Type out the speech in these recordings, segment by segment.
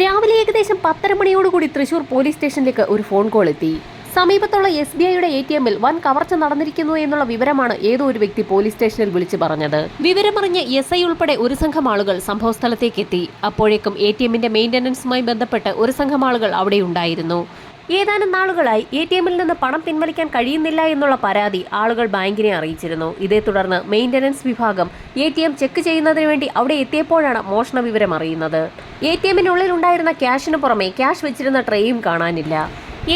രാവിലെ ഏകദേശം പത്തര മണിയോടുകൂടി തൃശൂർ പോലീസ് സ്റ്റേഷനിലേക്ക് ഒരു ഫോൺ കോൾ എത്തി. സമീപത്തുള്ള എസ് ബി ഐയുടെ എ ടി എമ്മിൽ വൻ കവർച്ച നടന്നിരിക്കുന്നു എന്നുള്ള വിവരമാണ് ഏതോ ഒരു വ്യക്തി പോലീസ് സ്റ്റേഷനിൽ വിളിച്ചു പറഞ്ഞത്. വിവരമറിഞ്ഞ് എസ് ഐ ഉൾപ്പെടെ ഒരു സംഘം ആളുകൾ സംഭവസ്ഥലത്തേക്ക് എത്തി. അപ്പോഴേക്കും എ ടി എമ്മിന്റെ മെയിന്റനൻസുമായി ബന്ധപ്പെട്ട് ഒരു സംഘം ആളുകൾ അവിടെ ഉണ്ടായിരുന്നു. ഏതാനും നാളുകളായി എ ടി എമ്മിൽ നിന്ന് പണം പിൻവലിക്കാൻ കഴിയുന്നില്ല എന്നുള്ള പരാതി ആളുകൾ ബാങ്കിനെ അറിയിച്ചിരുന്നു. ഇതേ തുടർന്ന് മെയിന്റനൻസ് വിഭാഗം എ ടി എം ചെക്ക് ചെയ്യുന്നതിന് വേണ്ടി അവിടെ എത്തിയപ്പോഴാണ് മോഷണ വിവരം അറിയുന്നത്. എ ടി എമ്മിനുള്ളിൽ ഉണ്ടായിരുന്ന ക്യാഷിന് പുറമെ ക്യാഷ് വെച്ചിരുന്ന ട്രെയും കാണാനില്ല.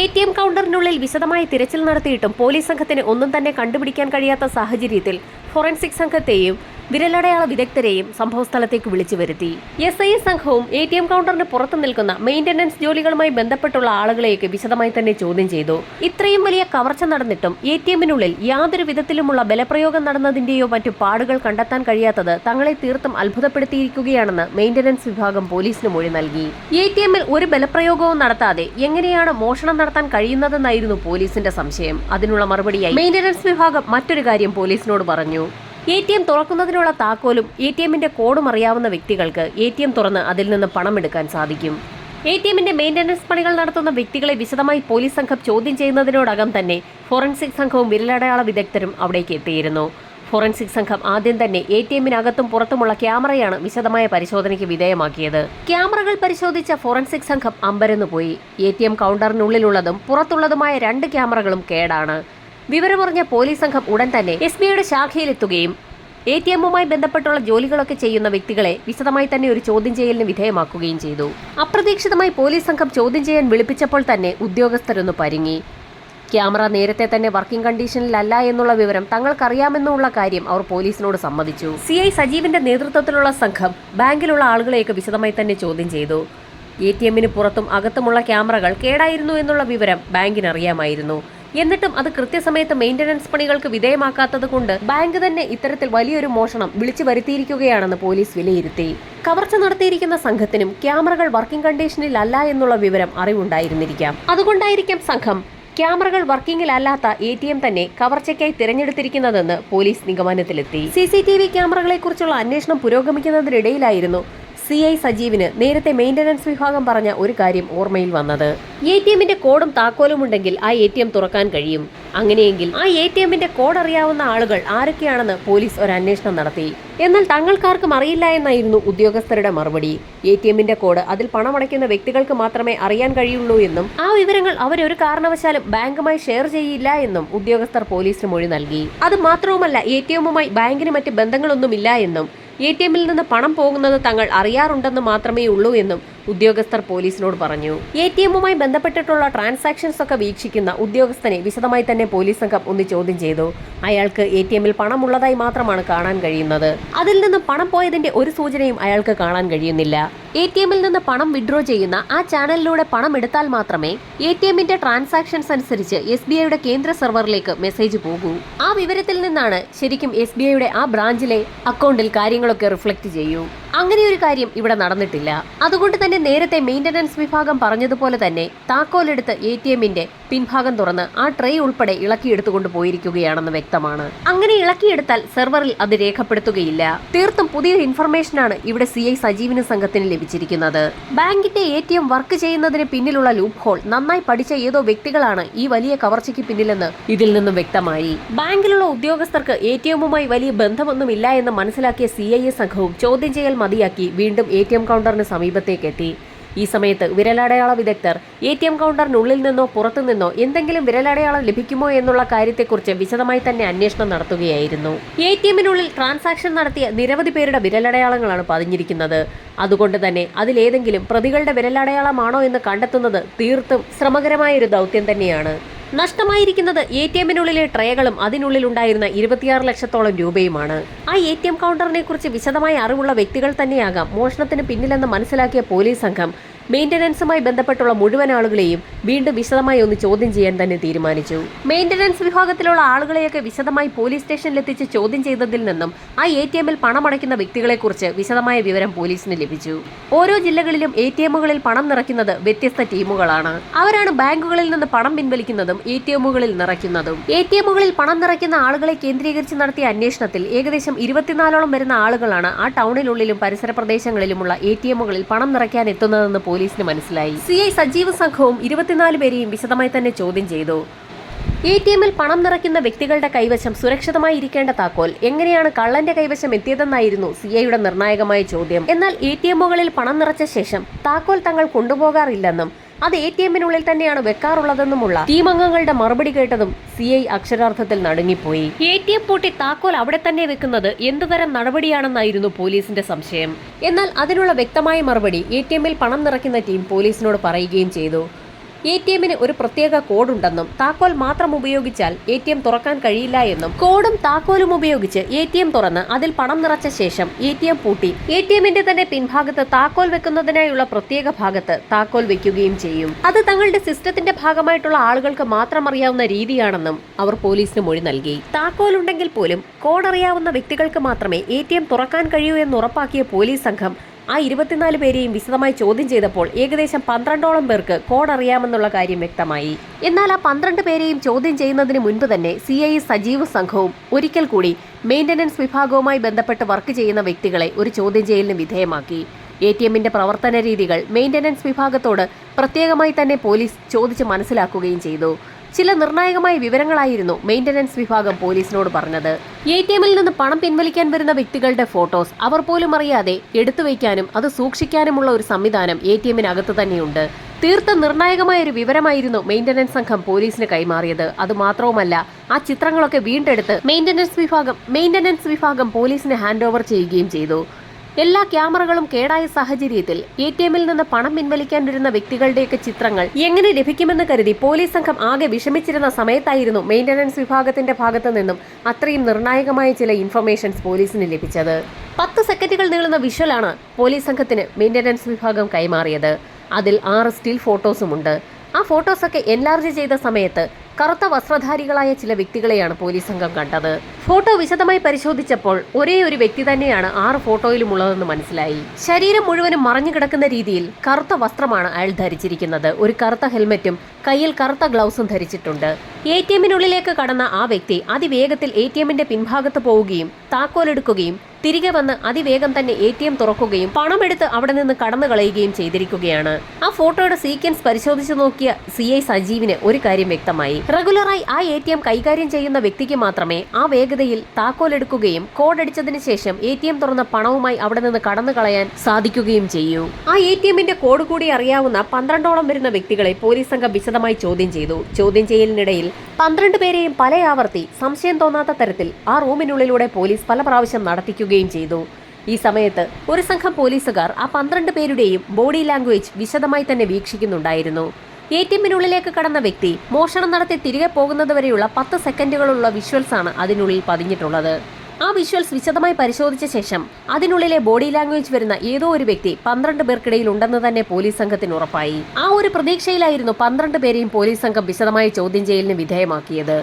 എ ടി എം കൗണ്ടറിനുള്ളിൽ വിശദമായി തിരച്ചിൽ നടത്തിയിട്ടും പോലീസ് സംഘത്തിന് ഒന്നും തന്നെ കണ്ടുപിടിക്കാൻ കഴിയാത്ത സാഹചര്യത്തിൽ ഫോറൻസിക് സംഘത്തെയും വിരലടയാള വിദഗ്ധരെയും സംഭവസ്ഥലത്തേക്ക് വിളിച്ചു വരുത്തി. എസ് ഐ സംഘവും എ ടി എം കൗണ്ടറിന് പുറത്തു നിൽക്കുന്ന മെയിന്റനൻസ് ജോലികളുമായി ബന്ധപ്പെട്ടുള്ള ആളുകളെയൊക്കെ വിശദമായി തന്നെ ചോദ്യം ചെയ്തു. ഇത്രയും വലിയ കവർച്ച നടന്നിട്ടും എ ടി എമ്മിനുള്ളിൽ യാതൊരു വിധത്തിലുമുള്ള ബലപ്രയോഗം നടന്നതിന്റെയോ മറ്റു പാടുകൾ കണ്ടെത്താൻ കഴിയാത്തത് തങ്ങളെ തീർത്തും അത്ഭുതപ്പെടുത്തിയിരിക്കുകയാണെന്ന് മെയിന്റനൻസ് വിഭാഗം പോലീസിന് മൊഴി നൽകി. എ ടി എമ്മിൽ ഒരു ബലപ്രയോഗവും നടത്താതെ എങ്ങനെയാണ് മോഷണം നടത്താൻ കഴിയുന്നതെന്നായിരുന്നു പോലീസിന്റെ സംശയം. അതിനുള്ള മറുപടിയായി മെയിന്റനൻസ് വിഭാഗം മറ്റൊരു കാര്യം പോലീസിനോട് പറഞ്ഞു. എ ടി എം തുറക്കുന്നതിനുള്ള താക്കോലും എ ടി എമ്മിന്റെ കോഡും അറിയാവുന്ന വ്യക്തികൾക്ക് എ ടി എം തുറന്ന് അതിൽ നിന്ന് പണം എടുക്കാൻ സാധിക്കും. എ ടി എമ്മിന്റെ മെയിന്റനൻസ് പണികൾ നടത്തുന്ന വ്യക്തികളെ വിശദമായി പോലീസ് സംഘം ചോദ്യം ചെയ്യുന്നതിനോടകം തന്നെ ഫോറൻസിക് സംഘവും വിരലടയാള വിദഗ്ധരും അവിടേക്ക് എത്തിയിരുന്നു. ഫോറൻസിക് സംഘം ആദ്യം തന്നെ എ ടി എമ്മിനകത്തും പുറത്തുമുള്ള ക്യാമറയാണ് വിശദമായ പരിശോധനയ്ക്ക് വിധേയമാക്കിയത്. ക്യാമറകൾ പരിശോധിച്ച ഫോറൻസിക് സംഘം അമ്പരന്നുപോയി. എ ടി എം കൗണ്ടറിനുള്ളിലുള്ളതും പുറത്തുള്ളതുമായ രണ്ട് ക്യാമറകളും കേടാണ്. വിവരമറിഞ്ഞ പോലീസ് സംഘം ഉടൻ തന്നെ എസ് ബി ഐയുടെ ശാഖയിലെത്തുകയും എ ടി എമ്മുമായി ബന്ധപ്പെട്ടുള്ള ജോലികളൊക്കെ ചെയ്യുന്ന വ്യക്തികളെ വിശദമായി തന്നെ ഒരു ചോദ്യം ചെയ്യലിന് വിധേയമാക്കുകയും ചെയ്തു. അപ്രതീക്ഷിതമായി പോലീസ് സംഘം ചോദ്യം ചെയ്യാൻ വിളിപ്പിച്ചപ്പോൾ തന്നെ ഉദ്യോഗസ്ഥരൊന്ന് പരിങ്ങി. ക്യാമറ നേരത്തെ തന്നെ വർക്കിംഗ് കണ്ടീഷനിലല്ല എന്നുള്ള വിവരം തങ്ങൾക്കറിയാമെന്നുള്ള കാര്യം അവർ പോലീസിനോട് സമ്മതിച്ചു. സി ഐ സജീവിന്റെ നേതൃത്വത്തിലുള്ള സംഘം ബാങ്കിലുള്ള ആളുകളെയൊക്കെ വിശദമായി തന്നെ ചോദ്യം ചെയ്തു. എ ടി എമ്മിന് പുറത്തും അകത്തുമുള്ള ക്യാമറകൾ കേടായിരുന്നു എന്നുള്ള വിവരം ബാങ്കിന് അറിയാമായിരുന്നു എന്നിട്ടും അത് കൃത്യസമയത്ത് മെയിന്റനൻസ് പണികൾക്ക് വിധേയമാക്കാത്തത് കൊണ്ട് ബാങ്ക് തന്നെ ഇത്തരത്തിൽ വലിയൊരു മോഷണം വിളിച്ചു വരുത്തിയിരിക്കുകയാണെന്ന് പോലീസ് വിലയിരുത്തി. കവർച്ച നടത്തിയിരിക്കുന്ന സംഘത്തിനും ക്യാമറകൾ വർക്കിംഗ് കണ്ടീഷനിൽ അല്ല എന്നുള്ള വിവരം അറിവുണ്ടായിരുന്നിരിക്കാം. അതുകൊണ്ടായിരിക്കാം സംഘം ക്യാമറകൾ വർക്കിംഗിലല്ലാത്ത എ ടി എം തന്നെ കവർച്ചയ്ക്കായി തിരഞ്ഞെടുത്തിരിക്കുന്നതെന്ന് പോലീസ് നിഗമനത്തിലെത്തി. സി സി ടി വി ക്യാമറകളെക്കുറിച്ചുള്ള അന്വേഷണം പുരോഗമിക്കുന്നതിനിടയിലായിരുന്നു സി ഐ സജീവിന് നേരത്തെ മെയിന്റനൻസ് വിഭാഗം പറഞ്ഞ ഒരു കാര്യം ഓർമ്മയിൽ വന്നത്. എ ടി എമ്മിന്റെ കോഡും താക്കോലും ഉണ്ടെങ്കിൽ ആ എ ടി എം തുറക്കാൻ കഴിയും. അങ്ങനെയെങ്കിൽ ആ എ ടി എമ്മിന്റെ കോഡ് അറിയാവുന്ന ആളുകൾ ആരൊക്കെയാണെന്ന് പോലീസ് ഒരു അന്വേഷണം നടത്തി. എന്നാൽ തങ്ങൾക്കാർക്കും അറിയില്ല എന്നായിരുന്നു ഉദ്യോഗസ്ഥരുടെ മറുപടി. എ ടി എമ്മിന്റെ കോഡ് അതിൽ പണമടയ്ക്കുന്ന വ്യക്തികൾക്ക് മാത്രമേ അറിയാൻ കഴിയുള്ളൂ എന്നും ആ വിവരങ്ങൾ അവരൊരു കാരണവശാലും ബാങ്കുമായി ഷെയർ ചെയ്യില്ല എന്നും ഉദ്യോഗസ്ഥർ പോലീസിന് മൊഴി നൽകി. അത് മാത്രവുമല്ല എ ടി എമ്മുമായി ബാങ്കിന് മറ്റ് ബന്ധങ്ങളൊന്നുമില്ല എന്നും എ ടി എമ്മിൽ നിന്ന് പണം പോകുന്നത് തങ്ങൾ അറിയാറുണ്ടെന്ന് മാത്രമേ ഉള്ളൂ എന്നും ഉദ്യോഗസ്ഥർ പോലീസിനോട് പറഞ്ഞു. എ ടി എമ്മുമായി ബന്ധപ്പെട്ടിട്ടുള്ള ട്രാൻസാക്ഷൻസ് ഒക്കെ വീക്ഷിക്കുന്ന ഉദ്യോഗസ്ഥനെ വിശദമായി തന്നെ പോലീസ് സംഘം ഒന്ന് ചോദ്യം ചെയ്തു. അയാൾക്ക് എ ടി എമ്മിൽ പണമുള്ളതായി മാത്രമാണ് കാണാൻ കഴിയുന്നത്. അതിൽ നിന്ന് പണം പോയതിന്റെ ഒരു സൂചനയും അയാൾക്ക് കാണാൻ കഴിയുന്നില്ല. എ ടി എമ്മിൽ നിന്ന് പണം വിഡ്രോ ചെയ്യുന്ന ആ ചാനലിലൂടെ പണം എടുത്താൽ മാത്രമേ എ ടി എമ്മിന്റെ ട്രാൻസാക്ഷൻസ് അനുസരിച്ച് എസ് ബി ഐയുടെ കേന്ദ്ര സെർവറിലേക്ക് മെസ്സേജ് പോകൂ. ആ വിവരത്തിൽ നിന്നാണ് ശരിക്കും എസ് ബി ഐയുടെ ആ ബ്രാഞ്ചിലെ അക്കൗണ്ടിൽ കാര്യങ്ങളൊക്കെ റിഫ്ലക്ട് ചെയ്യൂ. അങ്ങനെ ഒരു കാര്യം ഇവിടെ നടന്നിട്ടില്ല. അതുകൊണ്ട് തന്നെ നേരത്തെ മെയിന്റനൻസ് വിഭാഗം പറഞ്ഞതുപോലെ തന്നെ താക്കോലെടുത്ത് എ ടി എമ്മിന്റെ പിൻഭാഗം തുറന്ന് ആ ട്രേ ഉൾപ്പെടെ ഇളക്കിയെടുത്തുകൊണ്ട് പോയിരിക്കുകയാണെന്ന് വ്യക്തമാണ്. അങ്ങനെ ഇളക്കിയെടുത്താൽ സെർവറിൽ അത് രേഖപ്പെടുത്തുകയില്ല. തീർത്തും പുതിയൊരു ഇൻഫർമേഷനാണ് ഇവിടെ സി ഐ സജീവിന് സംഘത്തിന് ലഭിച്ചിരിക്കുന്നത്. ബാങ്കിന്റെ എ ടി എം വർക്ക് ചെയ്യുന്നതിന് പിന്നിലുള്ള ലൂപ്പ് ഹോൾ നന്നായി പഠിച്ച ഏതോ വ്യക്തികളാണ് ഈ വലിയ കവർച്ചയ്ക്ക് പിന്നിലെന്ന് ഇതിൽ നിന്നും വ്യക്തമായി. ബാങ്കിലുള്ള ഉദ്യോഗസ്ഥർക്ക് എ ടി എമ്മുമായി വലിയ ബന്ധമൊന്നുമില്ല എന്ന് മനസ്സിലാക്കിയ സി ഐ എ സംഘവും ചോദ്യം ചെയ്യൽ മതിയാക്കി വീണ്ടും എ ടി എം കൗണ്ടറിന് സമീപത്തേക്ക് എത്തി ഈ സമയത്ത് വിരലടയാള വിദഗ്ധർ എ ടി എം കൗണ്ടറിനുള്ളിൽ നിന്നോ പുറത്തു നിന്നോ എന്തെങ്കിലും വിരലടയാളം ലഭിക്കുമോ എന്നുള്ള കാര്യത്തെക്കുറിച്ച് വിശദമായി തന്നെ അന്വേഷണം നടത്തുകയായിരുന്നു. എ ടി എമ്മിനുള്ളിൽ ട്രാൻസാക്ഷൻ നടത്തിയ നിരവധി പേരുടെ വിരലടയാളങ്ങളാണ് പതിഞ്ഞിരിക്കുന്നത്. അതുകൊണ്ട് തന്നെ അതിലേതെങ്കിലും പ്രതികളുടെ വിരലടയാളമാണോ എന്ന് കണ്ടെത്തുന്നത് തീർത്തും ശ്രമകരമായ ഒരു ദൗത്യം തന്നെയാണ്. നഷ്ടമായിരിക്കുന്നത് എ ടി എമ്മിനുള്ളിലെ ട്രേകളും അതിനുള്ളിൽ ഉണ്ടായിരുന്ന ഇരുപത്തിയാറ് ലക്ഷത്തോളം രൂപയുമാണ്. ആ എ ടി എം കൗണ്ടറിനെ കുറിച്ച് വിശദമായ അറിവുള്ള വ്യക്തികൾ തന്നെയാകാം മോഷണത്തിന് പിന്നിലെന്ന് മനസ്സിലാക്കിയ പോലീസ് സംഘം മെയിന്റനൻസുമായി ബന്ധപ്പെട്ടുള്ള മുഴുവൻ ആളുകളെയും വീണ്ടും വിശദമായി ഒന്ന് ചോദ്യം ചെയ്യാൻ തന്നെ തീരുമാനിച്ചു. മെയിന്റനൻസ് വിഭാഗത്തിലുള്ള ആളുകളെയൊക്കെ വിശദമായി പോലീസ് സ്റ്റേഷനിലെത്തിച്ച് ചോദ്യം ചെയ്തതിൽ നിന്നും ആ എ ടി എമ്മിൽ പണമടയ്ക്കുന്ന വ്യക്തികളെക്കുറിച്ച് വിശദമായ വിവരം പോലീസിന് ലഭിച്ചു. ഓരോ ജില്ലകളിലും എ ടി എമ്മുകളിൽ പണം നിറയ്ക്കുന്നത് വ്യത്യസ്ത ടീമുകളാണ്. അവരാണ് ബാങ്കുകളിൽ നിന്ന് പണം പിൻവലിക്കുന്നതും എ ടി എമ്മുകളിൽ നിറയ്ക്കുന്നതും. എ ടി എമ്മുകളിൽ പണം നിറയ്ക്കുന്ന ആളുകളെ കേന്ദ്രീകരിച്ച് നടത്തിയ അന്വേഷണത്തിൽ ഏകദേശം ഇരുപത്തിനാലോളം വരുന്ന ആളുകളാണ് ആ ടൗണിനുള്ളിലും പരിസര പ്രദേശങ്ങളിലുമുള്ള എ ടി എമ്മുകളിൽ പണം നിറയ്ക്കാൻ എത്തുന്നതെന്ന് പോലീസ് പോലീസിന് മനസ്സിലായി. സി ഐ സജീവ് സംഘവും ഇരുപത്തിനാല് പേരെയും വിശദമായി തന്നെ ചോദ്യം ചെയ്തു. എ ടി എമ്മിൽ പണം നിറയ്ക്കുന്ന വ്യക്തികളുടെ കൈവശം സുരക്ഷിതമായി ഇരിക്കേണ്ട താക്കോൽ എങ്ങനെയാണ് കള്ളന്റെ കൈവശം എത്തിയതെന്നായിരുന്നു സി ഐയുടെ നിർണായകമായ ചോദ്യം. എന്നാൽ എ ടി എമ്മുകളിൽ പണം നിറച്ച ശേഷം താക്കോൽ തങ്ങൾ കൊണ്ടുപോകാറില്ലെന്നും അത് എ ടി എമ്മിനുള്ളിൽ തന്നെയാണ് വെക്കാറുള്ളതെന്നുമുള്ള ടീം അംഗങ്ങളുടെ മറുപടി കേട്ടതും സി ഐ അക്ഷരാർത്ഥത്തിൽ നടുങ്ങിപ്പോയി. എ ടി എം പൂട്ടി താക്കോൽ അവിടെ തന്നെ വെക്കുന്നത് എന്തുതരം നടപടിയാണെന്നായിരുന്നു പോലീസിന്റെ സംശയം. എന്നാൽ അതിനുള്ള വ്യക്തമായ മറുപടി എ ടി എമ്മിൽ പണം നിറയ്ക്കുന്ന ടീം പോലീസിനോട് പറയുകയും ചെയ്തു. എ ടി എമ്മിന് ഒരു പ്രത്യേക കോഡുണ്ടെന്നും താക്കോൽ മാത്രം ഉപയോഗിച്ചാൽ എ ടി എം തുറക്കാൻ കഴിയില്ല എന്നും കോഡും താക്കോലും ഉപയോഗിച്ച് എ ടി എം തുറന്ന് അതിൽ പണം നിറച്ച ശേഷം എ ടി എം പൂട്ടി. എ ടി എമ്മിന്റെ തന്നെ പിൻഭാഗത്ത് താക്കോൽ വെക്കുന്നതിനായുള്ള പ്രത്യേക ഭാഗത്ത് താക്കോൽ വെക്കുകയും ചെയ്യും. അത് തങ്ങളുടെ സിസ്റ്റത്തിന്റെ ഭാഗമായിട്ടുള്ള ആളുകൾക്ക് മാത്രം അറിയാവുന്ന രീതിയാണെന്നും അവർ പോലീസിന് മൊഴി നൽകി. താക്കോൽ ഉണ്ടെങ്കിൽ പോലും കോഡ് അറിയാവുന്ന വ്യക്തികൾക്ക് മാത്രമേ എ ടി എം തുറക്കാൻ കഴിയൂ എന്ന് ഉറപ്പാക്കിയ പോലീസ് സംഘം ആ ഇരുപത്തിനാല് പേരെയും വിശദമായി ചോദ്യം ചെയ്തപ്പോൾ ഏകദേശം പന്ത്രണ്ടോളം പേർക്ക് കോഡ് അറിയാമെന്നുള്ള കാര്യം വ്യക്തമായി. എന്നാൽ ആ പന്ത്രണ്ട് പേരെയും ചോദ്യം ചെയ്യുന്നതിന് മുൻപ് തന്നെ സി ഐ സജീവ് സംഘവും ഒരിക്കൽ കൂടി മെയിന്റനൻസ് വിഭാഗവുമായി ബന്ധപ്പെട്ട് വർക്ക് ചെയ്യുന്ന വ്യക്തികളെ ഒരു ചോദ്യം ചെയ്യലിന് വിധേയമാക്കി. എ ടി എമ്മിന്റെ പ്രവർത്തന രീതികൾ മെയിന്റനൻസ് വിഭാഗത്തോട് പ്രത്യേകമായി തന്നെ പോലീസ് ചോദിച്ച് മനസ്സിലാക്കുകയും ചെയ്തു. ചില നിർണായകമായ വിവരങ്ങളായിരുന്നു മെയിന്റനൻസ് വിഭാഗം പോലീസിനോട് പറഞ്ഞത്. എ ടി എമ്മിൽ നിന്ന് പണം പിൻവലിക്കാൻ വരുന്ന വ്യക്തികളുടെ ഫോട്ടോസ് അവർ പോലും അറിയാതെ എടുത്തു വയ്ക്കാനും അത് സൂക്ഷിക്കാനുമുള്ള ഒരു സംവിധാനം എ ടി എമ്മിനകത്ത് തന്നെയുണ്ട്. തീർത്ത നിർണായകമായ ഒരു വിവരമായിരുന്നു മെയിന്റനൻസ് സംഘം പോലീസിന് കൈമാറിയത്. അത് മാത്രവുമല്ല ആ ചിത്രങ്ങളൊക്കെ വീണ്ടെടുത്ത് മെയിന്റനൻസ് വിഭാഗം മെയിന്റനൻസ് വിഭാഗം പോലീസിന് ഹാൻഡ് ഓവർ ചെയ്യുകയും ചെയ്തു. എല്ലാ ക്യാമറകളും കേടായ സാഹചര്യത്തിൽ എ ടി എമ്മിൽ നിന്ന് പണം പിൻവലിക്കാൻ വരുന്ന വ്യക്തികളുടെയൊക്കെ ചിത്രങ്ങൾ എങ്ങനെ ലഭിക്കുമെന്ന് കരുതി പോലീസ് സംഘം ആകെ വിഷമിച്ചിരുന്ന സമയത്തായിരുന്നു മെയിന്റനൻസ് വിഭാഗത്തിന്റെ ഭാഗത്തു നിന്നും അത്രയും നിർണായകമായ ചില ഇൻഫർമേഷൻസ് പോലീസിന് ലഭിച്ചത്. പത്ത് സെക്കൻഡുകൾ നീളുന്ന വിഷ്വലാണ് പോലീസ് സംഘത്തിന് മെയിന്റനൻസ് വിഭാഗം കൈമാറിയത്. അതിൽ ആറ് സ്റ്റിൽ ഫോട്ടോസും ഉണ്ട്. ആ ഫോട്ടോസൊക്കെ എൻലാർജ് ചെയ്ത സമയത്ത് കറുത്ത വസ്ത്രധാരികളായ ചില വ്യക്തികളെയാണ് പോലീസ് സംഘം കണ്ടത്. ഫോട്ടോ വിശദമായി പരിശോധിച്ചപ്പോൾ ഒരേ ഒരു വ്യക്തി തന്നെയാണ് ആറ് ഫോട്ടോയിലും ഉള്ളതെന്ന് മനസ്സിലായി. ശരീരം മുഴുവനും മറഞ്ഞു കിടക്കുന്ന രീതിയിൽ കറുത്ത വസ്ത്രമാണ് അയാൾ ധരിച്ചിരിക്കുന്നത്. ഒരു കറുത്ത ഹെൽമെറ്റും കയ്യിൽ കറുത്ത ഗ്ലൗസും ധരിച്ചിട്ടുണ്ട്. എ ടി എമ്മിനുള്ളിലേക്ക് കടന്ന ആ വ്യക്തി അതിവേഗത്തിൽ എ ടി എമ്മിന്റെ പിൻഭാഗത്ത് പോവുകയും താക്കോലെടുക്കുകയും തിരികെ വന്ന് അതിവേഗം തന്നെ എ ടി എം തുറക്കുകയും പണമെടുത്ത് അവിടെ നിന്ന് കടന്നു കളയുകയും ചെയ്തിരിക്കുകയാണ്. ആ ഫോട്ടോയുടെ സീക്വൻസ് പരിശോധിച്ചു നോക്കിയ സി ഐ സജീവിന് ഒരു കാര്യം വ്യക്തമായി. റെഗുലറായി ആ എ ടി എം കൈകാര്യം ചെയ്യുന്ന വ്യക്തിക്ക് മാത്രമേ ആ വേഗതയിൽ താക്കോലെടുക്കുകയും കോഡടിച്ചതിന് ശേഷം എ ടി എം തുറന്ന പണവുമായി അവിടെ നിന്ന് കടന്നു കളയാൻ സാധിക്കുകയും ചെയ്യൂ. ആ എ ടി എമ്മിന്റെ കോഡ് കൂടി അറിയാവുന്ന പന്ത്രണ്ടോളം വരുന്ന വ്യക്തികളെ പോലീസ് സംഘം വിശദമായി ചോദ്യം ചെയ്തു. ചോദ്യം ചെയ്യലിനിടയിൽ പന്ത്രണ്ട് പേരെയും പല ആവർത്തി സംശയം തോന്നാത്ത തരത്തിൽ ആ റൂമിനുള്ളിലൂടെ പോലീസ് പല പ്രാവശ്യം നടത്തിക്കുകയും ചെയ്തു. ഈ സമയത്ത് ഒരു സംഘം പോലീസുകാർ ആ പന്ത്രണ്ട് പേരുടെയും ബോഡി ലാംഗ്വേജ് വിശദമായി തന്നെ വീക്ഷിക്കുന്നുണ്ടായിരുന്നു. എ ടി എമ്മിനുള്ളിലേക്ക് കടന്ന വ്യക്തി മോഷണം നടത്തി തിരികെ പോകുന്നതുവരെയുള്ള പത്ത് സെക്കൻഡുകളുള്ള വിഷ്വൽസ് ആണ് അതിനുള്ളിൽ പതിഞ്ഞിട്ടുള്ളത്. ആ വിഷ്വൽസ് വിശദമായി പരിശോധിച്ച ശേഷം അതിനുള്ളിലെ ബോഡി ലാംഗ്വേജ് വരുന്ന ഏതോ ഒരു വ്യക്തി പന്ത്രണ്ട് പേർക്കിടയിൽ ഉണ്ടെന്ന് തന്നെ പോലീസ് സംഘത്തിന് ഉറപ്പായി. ആ ഒരു പ്രതീക്ഷയിലായിരുന്നു പന്ത്രണ്ട് പേരെയും പോലീസ് സംഘം വിശദമായി ചോദ്യം ചെയ്യലിന് വിധേയമാക്കിയത്.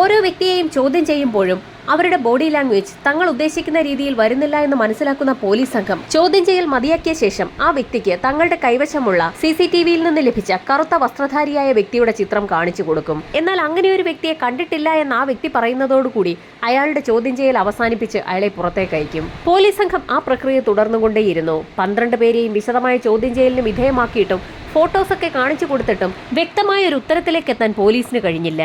ഓരോ വ്യക്തിയെയും ചോദ്യം ചെയ്യുമ്പോഴും അവരുടെ ബോഡി ലാംഗ്വേജ് തങ്ങൾ ഉദ്ദേശിക്കുന്ന രീതിയിൽ വരുന്നില്ല എന്ന് മനസ്സിലാക്കുന്ന പോലീസ് സംഘം ചോദ്യം ചെയ്യൽ മതിയാക്കിയ ശേഷം ആ വ്യക്തിക്ക് തങ്ങളുടെ കൈവശമുള്ള സി സി ടി വിയിൽ നിന്ന് ലഭിച്ച കറുത്ത വസ്ത്രധാരിയായ വ്യക്തിയുടെ ചിത്രം കാണിച്ചു കൊടുക്കും. എന്നാൽ അങ്ങനെ ഒരു വ്യക്തിയെ കണ്ടിട്ടില്ല എന്ന് ആ വ്യക്തി പറയുന്നതോടുകൂടി അയാളുടെ ചോദ്യം ചെയ്യൽ അവസാനിപ്പിച്ച് അയാളെ പുറത്തേക്ക് അയക്കും. പോലീസ് സംഘം ആ പ്രക്രിയ തുടർന്നുകൊണ്ടേയിരുന്നു. പന്ത്രണ്ട് പേരെയും വിശദമായ ചോദ്യം ചെയ്യലിന് വിധേയമാക്കിയിട്ടും ഫോട്ടോസൊക്കെ കാണിച്ചു കൊടുത്തിട്ടും വ്യക്തമായ ഒരു ഉത്തരത്തിലേക്ക് എത്താൻ പോലീസിന് കഴിഞ്ഞില്ല.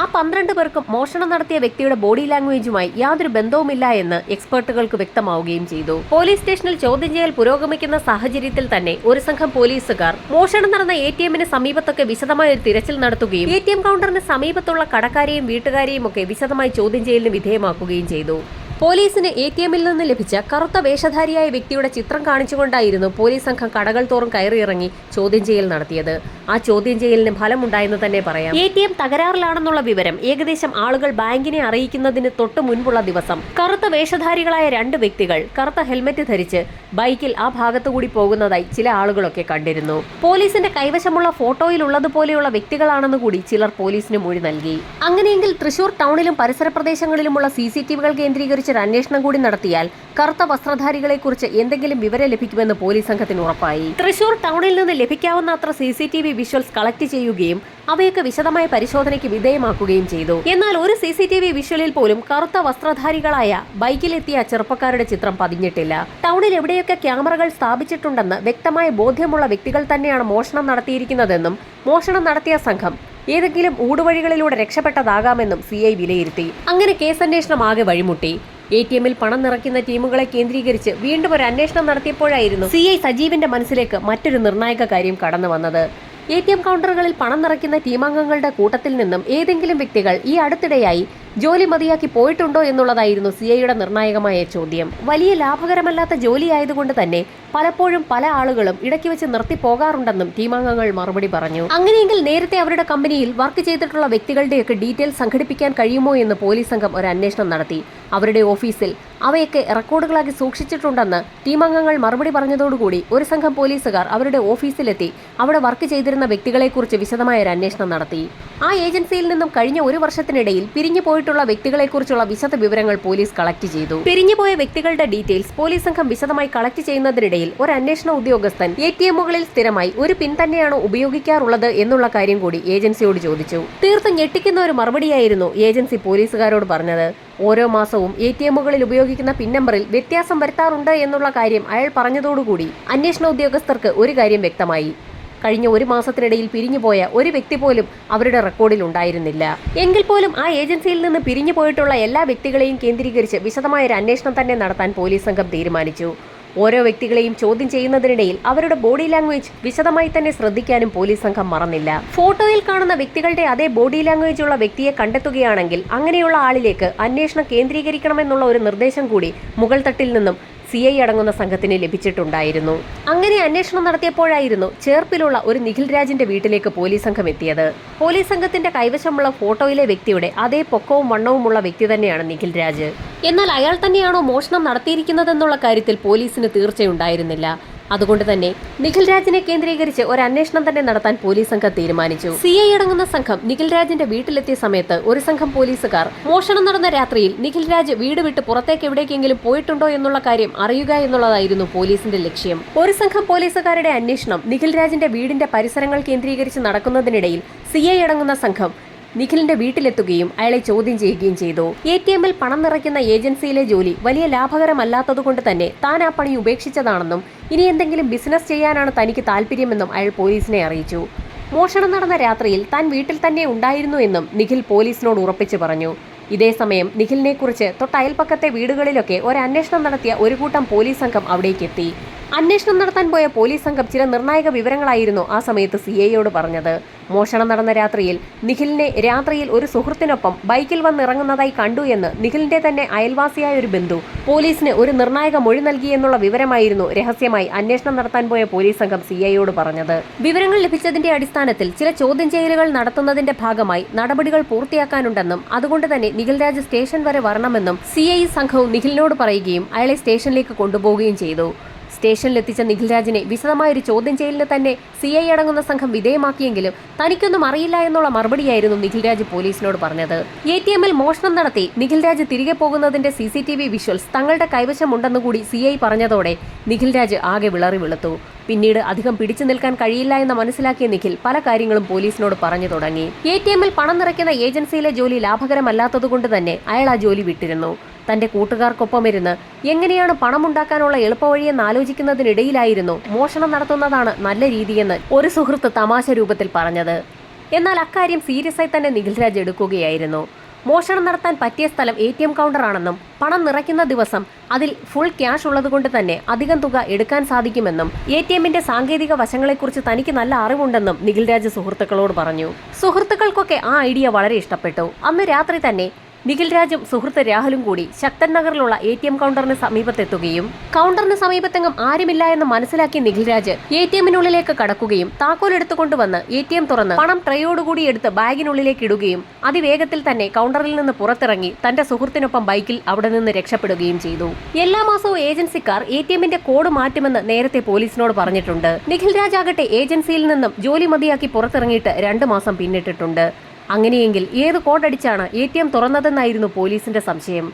ആ പന്ത്രണ്ട് പേർക്കും മോഷണം നടത്തിയ വ്യക്തിയുടെ ബോഡി ലാംഗ്വേജുമായി യാതൊരു ബന്ധവുമില്ല എന്ന് എക്സ്പെർട്ടുകൾക്ക് വ്യക്തമാവുകയും ചെയ്തു. പോലീസ് സ്റ്റേഷനിൽ ചോദ്യം ചെയ്യൽ പുരോഗമിക്കുന്ന സാഹചര്യത്തിൽ തന്നെ ഒരു സംഘം പോലീസുകാർ മോഷണം നടന്ന എ ടി എമ്മിന് സമീപത്തൊക്കെ വിശദമായ ഒരു തിരച്ചിൽ നടത്തുകയും എ ടി എം കൗണ്ടറിന് സമീപത്തുള്ള കടക്കാരെയും വീട്ടുകാരെയും ഒക്കെ വിശദമായി ചോദ്യം ചെയ്യലിന് വിധേയമാക്കുകയും ചെയ്തു. പോലീസിന് എ ടി എമ്മിൽ നിന്ന് ലഭിച്ച കറുത്ത വേഷധാരിയായ വ്യക്തിയുടെ ചിത്രം കാണിച്ചുകൊണ്ടായിരുന്നു പോലീസ് സംഘം കടകൾ തോറും കയറിയിറങ്ങി ചോദ്യം ചെയ്യൽ നടത്തിയത്. ആ ചോദ്യം ചെയ്യലിന് ഫലമുണ്ടായെന്ന് തന്നെ പറയാം. എ ടി എം തകരാറിലാണെന്നുള്ള വിവരം ഏകദേശം ആളുകൾ ബാങ്കിനെ അറിയിക്കുന്നതിന് തൊട്ട് മുൻപുള്ള ദിവസം. കറുത്ത വേഷധാരികളായ രണ്ട് വ്യക്തികൾ കറുത്ത ഹെൽമറ്റ് ധരിച്ച് ബൈക്കിൽ ആ ഭാഗത്തുകൂടി പോകുന്നതായി ചില ആളുകളൊക്കെ കണ്ടിരുന്നു. പോലീസിന്റെ കൈവശമുള്ള ഫോട്ടോയിൽ ഉള്ളതുപോലെയുള്ള വ്യക്തികളാണെന്ന് കൂടി ചിലർ പോലീസിന് മൊഴി നൽകി. അങ്ങനെയെങ്കിൽ തൃശൂർ ടൗണിലും പരിസര പ്രദേശങ്ങളിലുമുള്ള സി സി ടി വികൾ കേന്ദ്രീകരിച്ച് കുറിച്ചൊരു അന്വേഷണം കൂടി നടത്തിയാൽ കറുത്ത വസ്ത്രധാരികളെക്കുറിച്ച് എന്തെങ്കിലും വിവരം ലഭിക്കുമെന്ന് പോലീസ് സംഘത്തിന് ഉറപ്പായി. തൃശൂർ ടൗണിൽ നിന്ന് ലഭിക്കാവുന്ന അത്ര C C T V visuals collect ചെയ്യുകയും അവയൊക്കെ വിശദമായ പരിശോധനയ്ക്ക് വിധേയമാക്കുകയും ചെയ്തു. എന്നാൽ ഒരു സി സി ടി വി വിഷ്വലിൽ പോലും കറുത്ത വസ്ത്രധാരികളായ ബൈക്കിലെത്തിയ ചെറുപ്പക്കാരുടെ ചിത്രം പതിഞ്ഞിട്ടില്ല. ടൗണിൽ എവിടെയൊക്കെ ക്യാമറകൾ സ്ഥാപിച്ചിട്ടുണ്ടെന്ന് വ്യക്തമായ ബോധ്യമുള്ള വ്യക്തികൾ തന്നെയാണ് മോഷണം നടത്തിയിരിക്കുന്നതെന്നും മോഷണം നടത്തിയ സംഘം ഏതെങ്കിലും ഊടുവഴികളിലൂടെ രക്ഷപ്പെട്ടതാകാമെന്നും സി വിലയിരുത്തി. അങ്ങനെ കേസന്വേഷണം ആകെ വഴിമുട്ടി. എ ടി എമ്മിൽ പണം നിറയ്ക്കുന്ന ടീമുകളെ കേന്ദ്രീകരിച്ച് വീണ്ടും ഒരു അന്വേഷണം നടത്തിയപ്പോഴായിരുന്നു സി ഐ സജീവിന്റെ മനസ്സിലേക്ക് മറ്റൊരു നിർണായക കാര്യം കടന്നു വന്നത്. എ ടി എം കൗണ്ടറുകളിൽ പണം നിറയ്ക്കുന്ന ടീമംഗങ്ങളുടെ കൂട്ടത്തിൽ നിന്നും ഏതെങ്കിലും വ്യക്തികൾ ഈ അടുത്തിടെയായി ജോലി മതിയാക്കി പോയിട്ടുണ്ടോ എന്നുള്ളതായിരുന്നു സി ഐയുടെ നിർണായകമായ ചോദ്യം. വലിയ ലാഭകരമല്ലാത്ത ജോലി ആയതുകൊണ്ട് തന്നെ പലപ്പോഴും പല ആളുകളും ഇടയ്ക്ക് വെച്ച് നിർത്തി പോകാറുണ്ടെന്നും ടീമംഗങ്ങൾ മറുപടി പറഞ്ഞു. അങ്ങനെയെങ്കിൽ നേരത്തെ അവരുടെ കമ്പനിയിൽ വർക്ക് ചെയ്തിട്ടുള്ള വ്യക്തികളുടെയൊക്കെ ഡീറ്റെയിൽസ് സംഘടിപ്പിക്കാൻ കഴിയുമോ എന്ന് പോലീസ് സംഘം ഒരു അന്വേഷണം നടത്തി. അവരുടെ ഓഫീസിൽ അവയൊക്കെ റെക്കോർഡുകളാക്കി സൂക്ഷിച്ചിട്ടുണ്ടെന്ന് ടീമംഗങ്ങൾ മറുപടി പറഞ്ഞതോടുകൂടി ഒരു സംഘം പോലീസുകാർ അവരുടെ ഓഫീസിലെത്തി അവിടെ വർക്ക് ചെയ്തിരുന്ന വ്യക്തികളെക്കുറിച്ച് വിശദമായ ഒരു അന്വേഷണം നടത്തി. ആ ഏജൻസിയിൽ നിന്നും കഴിഞ്ഞ ഒരു വർഷത്തിനിടയിൽ പിരിഞ്ഞു പോയിട്ടുള്ള വ്യക്തികളെക്കുറിച്ചുള്ള വിശദ വിവരങ്ങൾ പോലീസ് കളക്ട് ചെയ്തു. പിരിഞ്ഞുപോയ വ്യക്തികളുടെ ഡീറ്റെയിൽസ് പോലീസ് സംഘം വിശദമായി കളക്ട് ചെയ്യുന്നതിനിടയിൽ ഒരു അന്വേഷണ ഉദ്യോഗസ്ഥൻ എ ടി എമ്മുകളിൽ സ്ഥിരമായി ഒരു പിൻ തന്നെയാണ് ഉപയോഗിക്കാറുള്ളത് എന്നുള്ള കാര്യം കൂടി ഏജൻസിയോട് ചോദിച്ചു. തീർത്തും ഞെട്ടിക്കുന്ന ഒരു മറുപടിയായിരുന്നു ഏജൻസി പോലീസുകാരോട് പറഞ്ഞത്. ഓരോ മാസവും എ ടി എമ്മുകളിൽ ഉപയോഗിക്കുന്ന പിൻ നമ്പറിൽ വ്യത്യാസം വരുത്താറുണ്ട് എന്നുള്ള കാര്യം അയാൾ പറഞ്ഞതോടുകൂടി അന്വേഷണ ഉദ്യോഗസ്ഥർക്ക് ഒരു കാര്യം വ്യക്തമായി. കഴിഞ്ഞ ഒരു മാസത്തിനിടയിൽ പിരിഞ്ഞുപോയ ഒരു വ്യക്തി പോലും അവരുടെ റെക്കോർഡിൽ ഉണ്ടായിരുന്നില്ല. എങ്കിൽ പോലും ആ ഏജൻസിയിൽ നിന്ന് പിരിഞ്ഞു പോയിട്ടുള്ള എല്ലാ വ്യക്തികളെയും കേന്ദ്രീകരിച്ച് വിശദമായ ഒരു അന്വേഷണം തന്നെ നടത്താൻ പോലീസ് സംഘം തീരുമാനിച്ചു. ഓരോ വ്യക്തികളെയും ചോദ്യം ചെയ്യുന്നതിനിടയിൽ അവരുടെ ബോഡി ലാംഗ്വേജ് വിശദമായി തന്നെ ശ്രദ്ധിക്കാനും പോലീസ് സംഘം മറന്നില്ല. ഫോട്ടോയിൽ കാണുന്ന വ്യക്തികളുടെ അതേ ബോഡി ലാംഗ്വേജ് ഉള്ള വ്യക്തിയെ കണ്ടെത്തുകയാണെങ്കിൽ അങ്ങനെയുള്ള ആളിലേക്ക് അന്വേഷണം കേന്ദ്രീകരിക്കണമെന്നുള്ള ഒരു നിർദ്ദേശം കൂടി മുകൾ തട്ടിൽ നിന്നും സി ഐ അടങ്ങുന്ന സംഘത്തിന് ലഭിച്ചിട്ടുണ്ടായിരുന്നു. അങ്ങനെ അന്വേഷണം നടത്തിയപ്പോഴായിരുന്നു ചേർപ്പിലുള്ള ഒരു നിഖിൽ രാജിന്റെ വീട്ടിലേക്ക് പോലീസ് സംഘം എത്തിയത്. പോലീസ് സംഘത്തിന്റെ കൈവശമുള്ള ഫോട്ടോയിലെ വ്യക്തിയുടെ അതേ പൊക്കവും വണ്ണവുമുള്ള വ്യക്തി തന്നെയാണ് നിഖിൽ രാജ്. എന്നാൽ അയാൾ തന്നെയാണോ മോഷണം നടത്തിയിരിക്കുന്നതെന്നുള്ള കാര്യത്തിൽ പോലീസിന് തീർച്ചയുണ്ടായിരുന്നില്ല. അതുകൊണ്ട് തന്നെ നിഖിൽ രാജിനെ കേന്ദ്രീകരിച്ച് ഒരു അന്വേഷണം തന്നെ നടത്താൻ പോലീസ് സംഘം തീരുമാനിച്ചു. സി ഐ അടങ്ങുന്ന സംഘം നിഖിൽ രാജിന്റെ വീട്ടിലെത്തിയ സമയത്ത് ഒരു സംഘം പോലീസുകാർ മോഷണം നടന്ന രാത്രിയിൽ നിഖിൽ രാജ് വീട് വിട്ട് പുറത്തേക്ക് എവിടേക്കെങ്കിലും പോയിട്ടുണ്ടോ എന്നുള്ള കാര്യം അറിയുക എന്നുള്ളതായിരുന്നു പോലീസിന്റെ ലക്ഷ്യം. ഒരു സംഘം പോലീസുകാരുടെ അന്വേഷണം നിഖിൽ രാജിന്റെ വീടിന്റെ പരിസരങ്ങൾ കേന്ദ്രീകരിച്ച് നടക്കുന്നതിനിടയിൽ സി ഐ അടങ്ങുന്ന സംഘം നിഖിലിന്റെ വീട്ടിലെത്തുകയും അയാളെ ചോദ്യം ചെയ്യുകയും ചെയ്തു. എ ടി എമ്മിൽ പണം നിറയ്ക്കുന്ന ഏജൻസിയിലെ ജോലി വലിയ ലാഭകരമല്ലാത്തതുകൊണ്ട് തന്നെ താൻ ആ പണി ഉപേക്ഷിച്ചതാണെന്നും ഇനി എന്തെങ്കിലും ബിസിനസ് ചെയ്യാനാണ് തനിക്ക് താല്പര്യമെന്നും അയാൾ പോലീസിനെ അറിയിച്ചു. മോഷണം നടന്ന രാത്രിയിൽ താൻ വീട്ടിൽ തന്നെ ഉണ്ടായിരുന്നു എന്നും നിഖിൽ പോലീസിനോട് ഉറപ്പിച്ചു പറഞ്ഞു. ഇതേസമയം നിഖിലിനെ കുറിച്ച് തൊട്ടയൽപ്പക്കത്തെ വീടുകളിലൊക്കെ ഒരു അന്വേഷണം നടത്തിയ ഒരു കൂട്ടം പോലീസ് സംഘം അവിടേക്കെത്തി. അന്വേഷണം നടത്താൻ പോയ പോലീസ് സംഘം ചില നിർണായക വിവരങ്ങളായിരുന്നു ആ സമയത്ത് സി ഐയോട് പറഞ്ഞത്. മോഷണം നടന്ന രാത്രിയിൽ നിഖിലിനെ രാത്രിയിൽ ഒരു സുഹൃത്തിനൊപ്പം ബൈക്കിൽ വന്നിറങ്ങുന്നതായി കണ്ടു എന്ന് നിഖിലിന്റെ തന്നെ അയൽവാസിയായ ഒരു ബന്ധു പോലീസിന് ഒരു നിർണായക മൊഴി നൽകി എന്നുള്ള വിവരമായിരുന്നു രഹസ്യമായി അന്വേഷണം നടത്താൻ പോയ പോലീസ് സംഘം സി ഐയോട് പറഞ്ഞത്. വിവരങ്ങൾ ലഭിച്ചതിന്റെ അടിസ്ഥാനത്തിൽ ചില ചോദ്യം ചെയ്യലുകൾ നടത്തുന്നതിന്റെ ഭാഗമായി നടപടികൾ പൂർത്തിയാക്കാനുണ്ടെന്നും അതുകൊണ്ട് തന്നെ നിഖിൽ രാജ് സ്റ്റേഷൻ വരെ വരണമെന്നും സി സംഘവും നിഖിലിനോട് പറയുകയും അയാളെ സ്റ്റേഷനിലേക്ക് കൊണ്ടുപോകുകയും ചെയ്തു. സ്റ്റേഷനിലെത്തിച്ച വിശദമായ ഒരു ചോദ്യം ചെയ്യലിന് തന്നെ സി ഐ അടങ്ങുന്ന സംഘം വിധേയമാക്കിയെങ്കിലും തനിക്കൊന്നും അറിയില്ല എന്നുള്ള മറുപടിയായിരുന്നു നിഖിൽ രാജ് പോലീസിനോട് പറഞ്ഞത്. എ ടി എമ്മിൽ മോഷണം നടത്തി നിഖിൽ രാജ് തിരികെ പോകുന്നതിന്റെ C C T V visuals തങ്ങളുടെ കൈവശമുണ്ടെന്ന് കൂടി സി ഐ പറഞ്ഞതോടെ നിഖിൽ രാജ് ആകെ വിളറി വെളുത്തു. പിന്നീട് അധികം പിടിച്ചു നിൽക്കാൻ കഴിയില്ല എന്ന് മനസ്സിലാക്കിയ നിഖിൽ പല കാര്യങ്ങളും പോലീസിനോട് പറഞ്ഞു തുടങ്ങി. എ ടി എമ്മിൽ പണം നിറയ്ക്കുന്ന ഏജൻസിയിലെ ജോലി ലാഭകരമല്ലാത്തതുകൊണ്ട് തന്നെ അയാൾ ആ ജോലി വിട്ടിരുന്നു. തന്റെ കൂട്ടുകാർക്കൊപ്പമിരുന്ന് എങ്ങനെയാണ് പണമുണ്ടാക്കാനുള്ള എളുപ്പവഴിയെന്ന് ആലോചിക്കുന്നതിനിടയിലായിരുന്നു മോഷണം നടത്തുന്നതാണ് നല്ല രീതിയെന്ന് ഒരു സുഹൃത്ത് തമാശ രൂപത്തിൽ പറഞ്ഞത്. എന്നാൽ അക്കാര്യം സീരിയസ് ആയി തന്നെ നിഖിൽ രാജ് എടുക്കുകയായിരുന്നു. മോഷണം നടത്താൻ പറ്റിയ സ്ഥലം എ ടി എം കൗണ്ടറാണെന്നും പണം നിറയ്ക്കുന്ന ദിവസം അതിൽ ഫുൾ ക്യാഷ് ഉള്ളതുകൊണ്ട് തന്നെ അധികം തുക എടുക്കാൻ സാധിക്കുമെന്നും എ ടി എമ്മിന്റെ സാങ്കേതിക വശങ്ങളെക്കുറിച്ച് തനിക്ക് നല്ല അറിവുണ്ടെന്നും നിഖിൽ രാജ് സുഹൃത്തുക്കളോട് പറഞ്ഞു. സുഹൃത്തുക്കൾക്കൊക്കെ ആ ഐഡിയ വളരെ ഇഷ്ടപ്പെട്ടു. അന്ന് രാത്രി തന്നെ നിഖിൽ രാജും സുഹൃത്ത് രാഹുലും കൂടി ശക്തൻ നഗറിലുള്ള എ ടി എം കൗണ്ടറിന് സമീപത്തെത്തുകയും കൗണ്ടറിന് സമീപത്തെങ്ങും ആരുമില്ല എന്ന് മനസ്സിലാക്കിയ നിഖിൽ രാജ് എ ടി എമ്മിനുള്ളിലേക്ക് കടക്കുകയും താക്കോൽ എടുത്തുകൊണ്ടുവന്ന് എ ടി എം തുറന്ന് പണം ട്രയോടുകൂടി എടുത്ത് ബാഗിനുള്ളിലേക്ക് ഇടുകയും അതിവേഗത്തിൽ തന്നെ കൗണ്ടറിൽ നിന്ന് പുറത്തിറങ്ങി തന്റെ സുഹൃത്തിനൊപ്പം ബൈക്കിൽ അവിടെ നിന്ന് രക്ഷപ്പെടുകയും ചെയ്തു. എല്ലാ മാസവും ഏജൻസിക്കാർ എ ടി എമ്മിന്റെ കോഡ് മാറ്റുമെന്ന് നേരത്തെ പോലീസിനോട് പറഞ്ഞിട്ടുണ്ട്. നിഖിൽ രാജ് ആകട്ടെ ഏജൻസിയിൽ നിന്നും ജോലി മതിയാക്കി പുറത്തിറങ്ങിയിട്ട് രണ്ട് മാസം പിന്നിട്ടിട്ടുണ്ട്. അങ്ങനെയെങ്കിൽ ഏത് കോഡടിച്ചാണ് എ ടി എം തുറന്നതെന്നായിരുന്നു പോലീസിന്റെ സംശയം.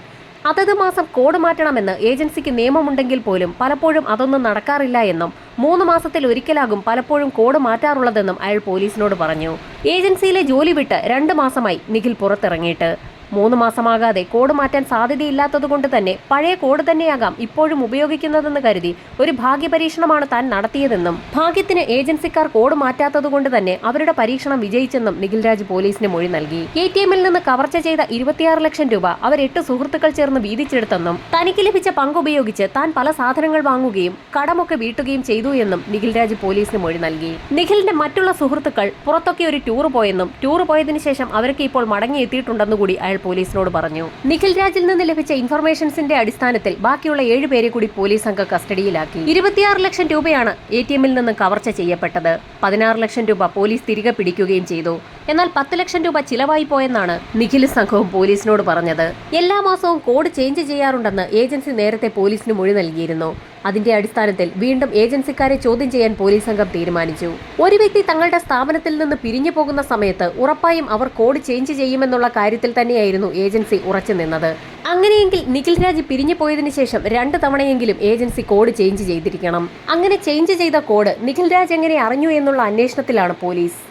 അതത് മാസം കോഡ് മാറ്റണമെന്ന് ഏജൻസിക്ക് നിയമമുണ്ടെങ്കിൽ പോലും പലപ്പോഴും അതൊന്നും നടക്കാറില്ല എന്നും മൂന്ന് മാസത്തിൽ ഒരിക്കലാകും പലപ്പോഴും കോഡ് മാറ്റാറുള്ളതെന്നും അയാൾ പോലീസിനോട് പറഞ്ഞു. ഏജൻസിയിലെ ജോലി വിട്ട് രണ്ട് മാസമായി നിഖിൽ പുറത്തിറങ്ങിയിട്ട്. മൂന്ന് മാസമാകാതെ കോഡ് മാറ്റാൻ സാധ്യതയില്ലാത്തതുകൊണ്ട് തന്നെ പഴയ കോഡ് തന്നെയാകാം ഇപ്പോഴും ഉപയോഗിക്കുന്നതെന്ന് കരുതി ഒരു ഭാഗ്യപരീക്ഷണമാണ് താൻ നടത്തിയതെന്നും ഭാഗ്യത്തിന് ഏജൻസിക്കാർ കോഡ് മാറ്റാത്തതുകൊണ്ട് തന്നെ അവരുടെ പരീക്ഷണം വിജയിച്ചെന്നും നിഖിൽ രാജ് പോലീസിന് മൊഴി നൽകി. എ ടി എമ്മിൽ നിന്ന് കവർച്ച ചെയ്ത ഇരുപത്തിയാറ് ലക്ഷം രൂപ അവർ എട്ട് സുഹൃത്തുക്കൾ ചേർന്ന് വീതിച്ചെടുത്തെന്നും തനിക്ക് ലഭിച്ച പങ്ക് ഉപയോഗിച്ച് താൻ പല സാധനങ്ങൾ വാങ്ങുകയും കടമൊക്കെ വീട്ടുകയും ചെയ്തു എന്നും നിഖിൽ രാജ് പോലീസിന് മൊഴി നൽകി. നിഖിലിന്റെ മറ്റുള്ള സുഹൃത്തുക്കൾ പുറത്തൊക്കെ ഒരു ടൂർ പോയെന്നും ടൂർ പോയതിനു ശേഷം അവരൊക്കെ ഇപ്പോൾ മടങ്ങിയെത്തിയിട്ടുണ്ടെന്നുകൂടി അയാൾ പോലീസിനോട് പറഞ്ഞു. നിഖിൽ രാജിൽ നിന്ന് ലഭിച്ച ഇൻഫർമേഷൻസിന്റെ അടിസ്ഥാനത്തിൽ ബാക്കിയുള്ള ഏഴ് പേരെ കൂടി പോലീസ് സംഘം കസ്റ്റഡിയിലാക്കി. ഇരുപത്തിയാറ് ലക്ഷം രൂപയാണ് എ ടി എമ്മിൽ നിന്ന് കവർച്ച ചെയ്യപ്പെട്ടത്. പതിനാറ് ലക്ഷം രൂപ പോലീസ് തിരികെ പിടിക്കുകയും ചെയ്തു. എന്നാൽ പത്ത് ലക്ഷം രൂപ ചിലവായി പോയെന്നാണ് നിഖിൽ സംഘവും പോലീസിനോട് പറഞ്ഞത്. എല്ലാ മാസവും കോഡ് ചേഞ്ച് ചെയ്യാറുണ്ടെന്ന് ഏജൻസി നേരത്തെ പോലീസിന് മൊഴി നൽകിയിരുന്നു. അതിന്റെ അടിസ്ഥാനത്തിൽ വീണ്ടും ഏജൻസിക്കാരെ ചോദ്യം ചെയ്യാൻ പോലീസ് സംഘം തീരുമാനിച്ചു. ഒരു വ്യക്തി തങ്ങളുടെ സ്ഥാപനത്തിൽ നിന്ന് പിരിഞ്ഞു പോകുന്ന സമയത്ത് ഉറപ്പായും അവർ കോഡ് ചേഞ്ച് ചെയ്യുമെന്നുള്ള കാര്യത്തിൽ തന്നെയായിരുന്നു ഏജൻസി ഉറച്ചു നിന്നത്. അങ്ങനെയെങ്കിൽ നിഖിൽ രാജ് പിരിഞ്ഞു പോയതിനു ശേഷം രണ്ട് തവണയെങ്കിലും ഏജൻസി കോഡ് ചേഞ്ച് ചെയ്തിരിക്കണം. അങ്ങനെ ചേഞ്ച് ചെയ്ത കോഡ് നിഖിൽ രാജ് എങ്ങനെ അറിഞ്ഞു എന്നുള്ള അന്വേഷണത്തിലാണ് പോലീസ്.